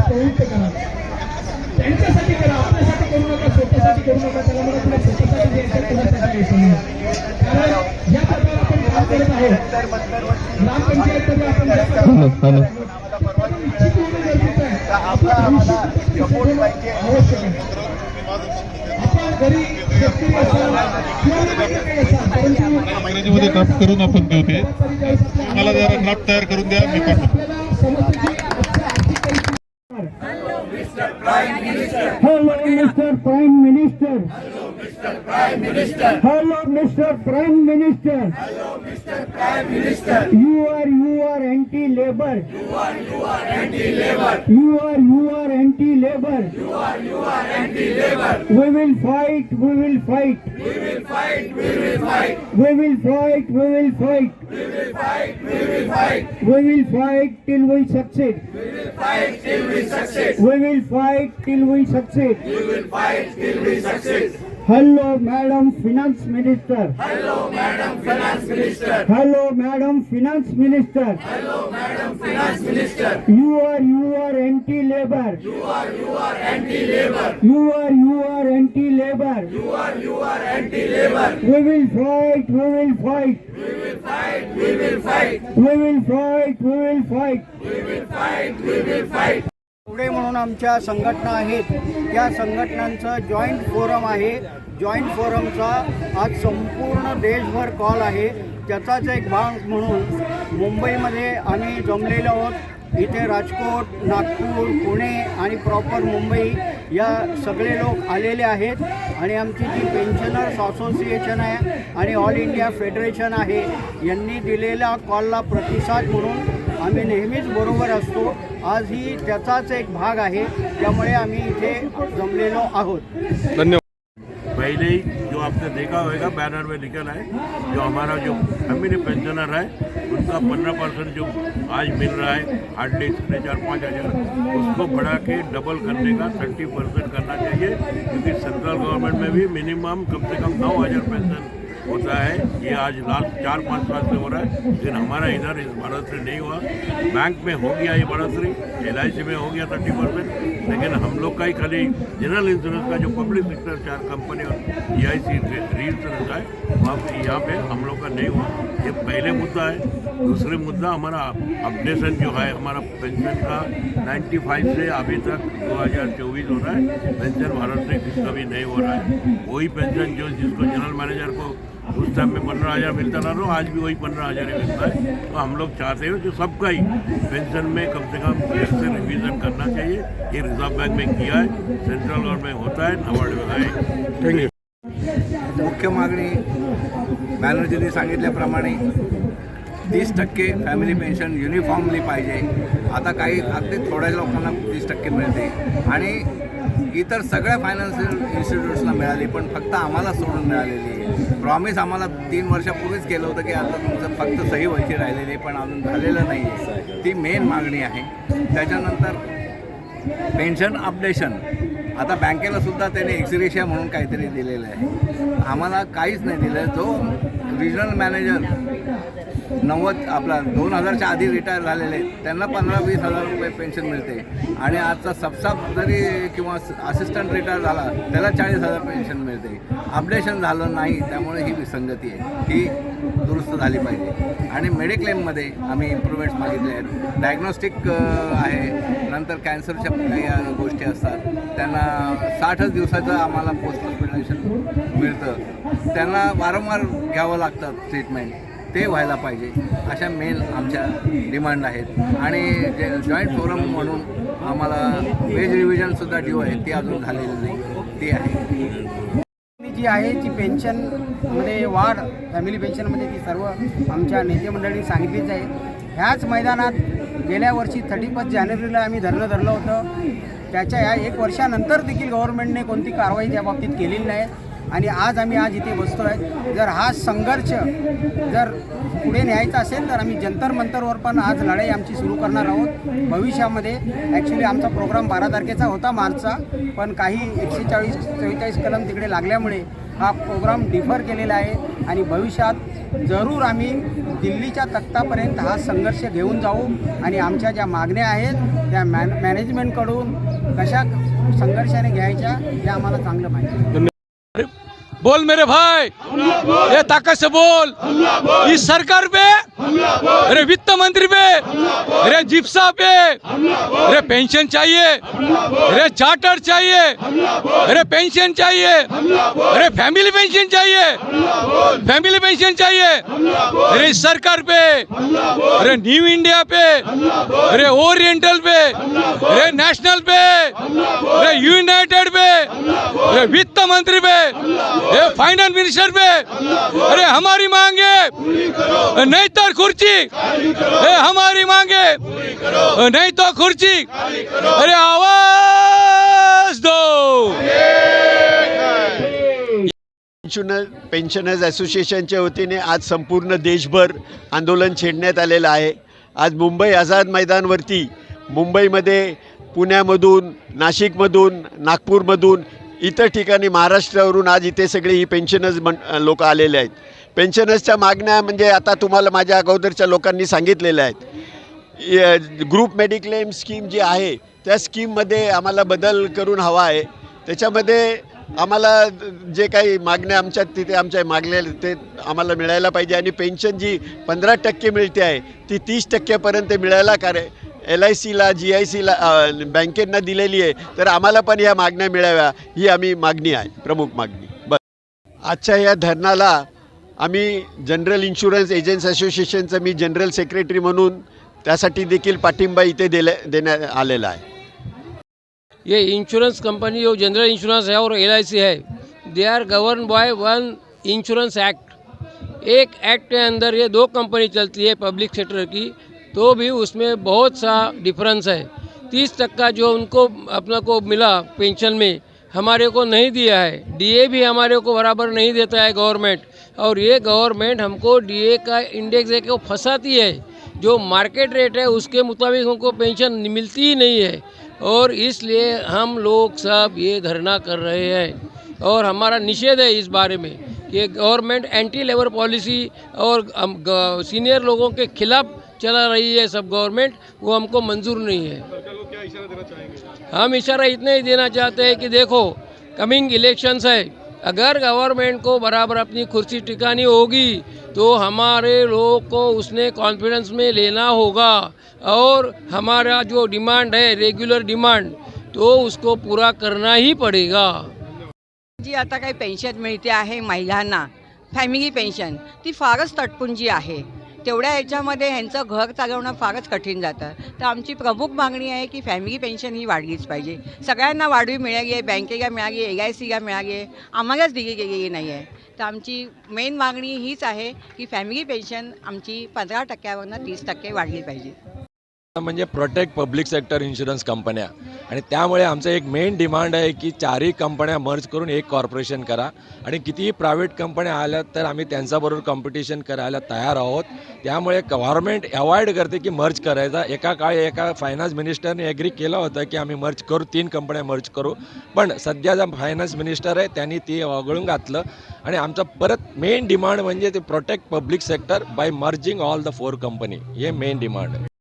प्रवृत्त करा. त्यांच्यासाठी करा आपल्यासाठी करू नका स्वतःसाठी करू नका त्याला मला तुला स्वतःसाठी द्यायचं कोणासाठी द्यायचं नाही कारण या प्रकारे आपण काम करत आहोत. आपण होणं गरजेचं आहे. आपलं आवश्यक आहे. आपण घरी शेतकरी असाल इंग्रजीमध्ये ड्राफ्ट करून आपण देऊ ते मला जरा ड्राफ्ट तयार करून द्या मी पाठवतो Mr. Prime Minister. Hello, Mr. Prime Minister. Hello, Mr. Prime Minister. Hello, Mr. Prime Minister. You are you are anti-labor. You are you are anti-labor. You are you are anti-labor. You are you are anti-labor. We will fight. We will fight. We will fight. We will fight. We will fight. We will fight. We will fight. We will fight. We will fight till we succeed. We will fight till we succeed. We will fight till we succeed. We will fight till we succeed. Hello, Hello, Madam Finance Minister. Hello, Madam Finance Minister. Hello, Madam Finance Minister. Hello, Madam Finance Minister. You are you are anti labor. You are you are anti labor. You are you are anti labor. You are you are anti labor. We will fight. We will fight. We will fight. We will fight. We will fight. We will fight. We will fight. फुगडे म्हणून आमच्या संघटना आहेत. त्या संघटनांचं joint forum आहे. Joint फोरमचा आज संपूर्ण देशभर कॉल आहे. त्याचाच एक भाग म्हणून मुंबईमध्ये आम्ही जमलेलो आहोत. इथे राजकोट नागपूर पुणे आणि प्रॉपर मुंबई या सगळे लोक आलेले आहेत. आणि आमची जी पेन्शनर्स असोसिएशन आहे आणि ऑल इंडिया फेडरेशन आहे यांनी दिलेल्या कॉलला प्रतिसाद म्हणून आम्ही नेहमीच बरोबर असतो. आज ही त्याचाच एक भाग आहे. त्यामुळे आम्ही इथे जमलेलो आहोत. पहले ही जो आपने देखा होगा बैनर में लिखा है जो हमारा जो फैमिली पेंशनर है उनका पंद्रह परसेंट जो आज मिल रहा है हार्डली साढ़े चार पाँच हज़ार उसको बढ़ा के डबल करने का थर्टी परसेंट करना चाहिए क्योंकि सेंट्रल गवर्नमेंट में भी मिनिमम कम से कम नौ हज़ार पेंशन होता है ये आज लास्ट चार पाँच साल से हो रहा है। लेकिन हमारा इधर इस बढ़ोतरी नहीं हुआ। बैंक में हो गया ये बढ़ोतरी एल में हो गया थर्टी परसेंट लेकिन हम लोग का ही खाली जनरल इंश्योरेंस का जो पब्लिक सेक्टर चार कंपनी और E I C re insurance है वहाँ यहाँ पे हम लोग का नहीं हुआ। ये पहले मुद्दा है। दूसरे मुद्दा हमारा अपडेशन जो है, हमारा पेंशन का 95 से अभी तक 2024 हो रहा है। पेंशन भारत में किसका भी नहीं हो रहा है। वही पेंशन जो जिसको जनरल मैनेजर को उस टाइम में पंद्रह हज़ार मिलता था तो आज भी वही पंद्रह हज़ार ही मिलता है। तो हम लोग चाहते हैं कि सबका ही पेंशन में कम से कम एक से रिविज़न करना चाहिए। ये रिज़र्व बैंक में किया है सेंट्रल गवर्नमेंट होता है नाबार्ड में है। थैंक यू मुख्य मागणी बॅनर्जींनी सांगितल्याप्रमाणे तीस टक्के फॅमिली पेन्शन युनिफॉर्मली पाहिजे. आता काही अगदी थोड्या लोकांना तीस टक्के मिळते. आणि इतर सगळ्या फायनान्शियल इन्स्टिट्यूट्सला मिळाली पण फक्त आम्हाला सोडून मिळालेली प्रॉमिस आम्हाला तीन वर्षापूर्वीच केलं होतं की आता तुमचं फक्त सही व्हायची राहिलेली आहे पण अजून झालेलं नाही ती मेन मागणी आहे. त्याच्यानंतर पेन्शन अपडेशन आता बँकेला सुद्धा त्याने एक्सरेशिया म्हणून काहीतरी दिलेलं आहे. आम्हाला काहीच नाही दिलं. जो रिजनल मॅनेजर नव्वद आपला दोन हजारच्या आधी रिटायर झालेले आहेत, त्यांना पंधरा वीस हजार रुपये पेन्शन मिळते. आणि आजचा सबसाब जरी किंवा असिस्टंट रिटायर झाला त्याला चाळीस हजार पेन्शन मिळते. अपडेशन झालं नाही त्यामुळे ही विसंगती आहे. ही दुरुस्त झाली पाहिजे. आणि मेडिक्लेममध्ये आम्ही इम्प्रुव्हमेंट्स मागितले आहेत. डायग्नोस्टिक आहे. नंतर कॅन्सरच्या काही गोष्टी असतात. त्यांना साठच दिवसाचं आम्हाला पोस्ट हॉस्पिटलायझेशन मिळतं. त्यांना वारंवार घ्यावं लागतं ट्रीटमेंट ते व्हायला पाहिजे. अशा मेन आमच्या डिमांड आहेत. आणि जे जॉईंट फोरम म्हणून आम्हाला वेज रिव्हिजनसुद्धा ड्यू आहे. ती अजून झालेली नाही. ती आहे. जी आहे ती पेन्शनमध्ये वाढ फॅमिली पेन्शनमध्ये ती सर्व आमच्या नेते मंडळींनी सांगितलीच आहे. ह्याच मैदानात गेल्या वर्षी थर्टी फर्स्ट जानेवारीला आम्ही धरणं धरलं होतं. त्याच्या ह्या एक वर्षानंतर देखील गव्हर्नमेंटने कोणती कारवाई त्या बाबतीत केलेली नाही. आणि आज आम्ही आज इथे बसतो आहे जर हा संघर्ष जर पुढे न्यायचा असेल तर आम्ही जंतर मंतरवर पण आज लढाई आमची सुरू करणार आहोत. भविष्यामध्ये ॲक्च्युली आमचा प्रोग्राम बारा तारखेचा होता मार्चचा. पण काही एकशे चाळीस चव्वेचाळीस कलम तिकडे लागल्यामुळे हा प्रोग्राम डिफर केलेला आहे. आणि भविष्यात जरूर आम्ही दिल्लीच्या तख्तापर्यंत हा संघर्ष घेऊन जाऊ आणि आमच्या ज्या मागण्या आहेत त्या मॅन मॅनेजमेंटकडून कशा संघर्षाने घ्यायच्या हे आम्हाला चांगलं माहिती. बोल मेरे भाई। ये ताकत से बोल। इस सरकार पे, अरे वित्त मंत्री पे, अरे जिप्सा पे, अरे पेंशन चाहिए, अरे चार्टर चाहिए, अरे पेंशन चाहिए, अरे फैमिली पेंशन चाहिए, फैमिली पेंशन चाहिए, अरे इस सरकार पे, अरे न्यू इंडिया पे, अरे ओरिएंटल पे, अरे नेशनल पे, अरे यूनाइटेड पे, अरे वित्त मंत्री पे ये फाइनल मिनिस्टर पे। अरे हमारी मांगे। नहीं तो खुर्ची। ये हमारी मांगे। नहीं तो खुर्ची। अरे आवाज दो। पेन्शनर पेन्शनर्स असोसिएशनच्या वतीने आज संपूर्ण देशभर आंदोलन छेडण्यात आलेलं आहे. आज मुंबई आझाद मैदानवरती मुंबईमध्ये पुण्यामधून नाशिकमधून नागपूरमधून इतर ठिकाणी महाराष्ट्रावरून आज इथे सगळे ही पेन्शनर्स म्हण लोक आलेले आहेत. पेन्शनर्सच्या मागण्या म्हणजे आता तुम्हाला माझ्या अगोदरच्या लोकांनी सांगितलेल्या आहेत. य- ग्रुप मेडिक्लेम स्कीम जी आहे त्या स्कीममध्ये आम्हाला बदल करून हवा आहे. त्याच्यामध्ये आम्हाला जे काही मागण्या आमच्या तिथे आमच्या मागल्या ते आम्हाला मिळायला पाहिजे. आणि पेन्शन जी पंधरा टक्के मिळते आहे ती तीस टक्क्यापर्यंत मिळायला कार्य एल आय सीला जी आय सीला बँकेंना दिलेली आहे. तर आम्हाला पण या मागण्या मिळाव्या. ही आम्ही मागणी आहे. प्रमुख मागणी. बस. आजच्या या धरणाला आम्ही जनरल इन्शुरन्स एजंट्स असोसिएशनचं मी जनरल सेक्रेटरी म्हणून त्यासाठी देखील पाठिंबा इथे दिले देण्यात आलेला आहे. ये इंश्योरेंस कंपनी जो जनरल इंश्योरेंस है और एल है. They are govern by one insurance act एक एक्ट के अंदर ये दो कंपनी चलती है पब्लिक सेक्टर की. तो भी उसमें बहुत सा डिफरेंस है। तीस टक्का जो उनको, अपना को मिला पेंशन में, हमारे को नहीं दिया है। डीए भी हमारे को बराबर नहीं देता है गवर्नमेंट और ये गवर्नमेंट हमको डीए का इंडेक्स के वो फंसाती है। जो मार्केट रेट है, उसके मुताबिक हमको पेंशन मिलती ही नहीं है। और इसलिए हम लोग सब ये धरना कर रहे हैं। और हमारा निषेध है इस बारे में कि गवर्नमेंट एंटी लेबर पॉलिसी और सीनियर लोगों के खिलाफ चला रही है सब गवर्नमेंट, वो हमको मंजूर नहीं है। हम इशारा इतना ही देना चाहते हैं कि देखो कमिंग इलेक्शंस है। अगर गवर्नमेंट को बराबर अपनी कुर्सी टिकानी होगी तो हमारे लोग को उसने कॉन्फिडेंस में लेना होगा। और हमारा जो डिमांड है रेगुलर डिमांड तो उसको पूरा करना ही पड़ेगा। जी, आता काही पेन्शन मिळते आहे महिलांना. फॅमिली पेन्शन ती फारच तटपुंजी आहे. तेवढ्या याच्यामध्ये ह्यांचं घर चालवणं फारच कठीण जातं. तर आमची प्रमुख मागणी आहे की फॅमिली पेन्शन ही वाढलीच पाहिजे. सगळ्यांना वाढवी मिळाली आहे बँकेला मिळाली आहे एल आय सीला मिळाली आहे आम्हालाच दिली गेलेली नाही आहे तर आमची मेन मागणी हीच आहे की फॅमिली पेन्शन आमची पंधरा टक्क्यावरनं तीस टक्के वाढली पाहिजे. म्हणजे प्रोटेक्ट पब्लिक सेक्टर इन्शुरन्स कंपन्या आणि त्यामुळे आमचं एक मेन डिमांड आहे की चारही कंपन्या मर्ज करून एक कॉर्पोरेशन करा. आणि कितीही प्रायव्हेट कंपन्या आल्या तर आम्ही त्यांच्याबरोबर कॉम्पिटिशन करायला तयार आहोत. त्यामुळे गव्हर्नमेंट अवॉइड करते की मर्ज करायचा. एका काळी एका फायनान्स मिनिस्टरने ॲग्री केलं होतं की आम्ही मर्ज करू तीन कंपन्या मर्ज करू. पण सध्याचा फायनान्स मिनिस्टर आहे त्यांनी ती वगळून घातलं. आणि आमचा परत मेन डिमांड म्हणजे ते protect public sector by merging all the four company हे मेन डिमांड आहे.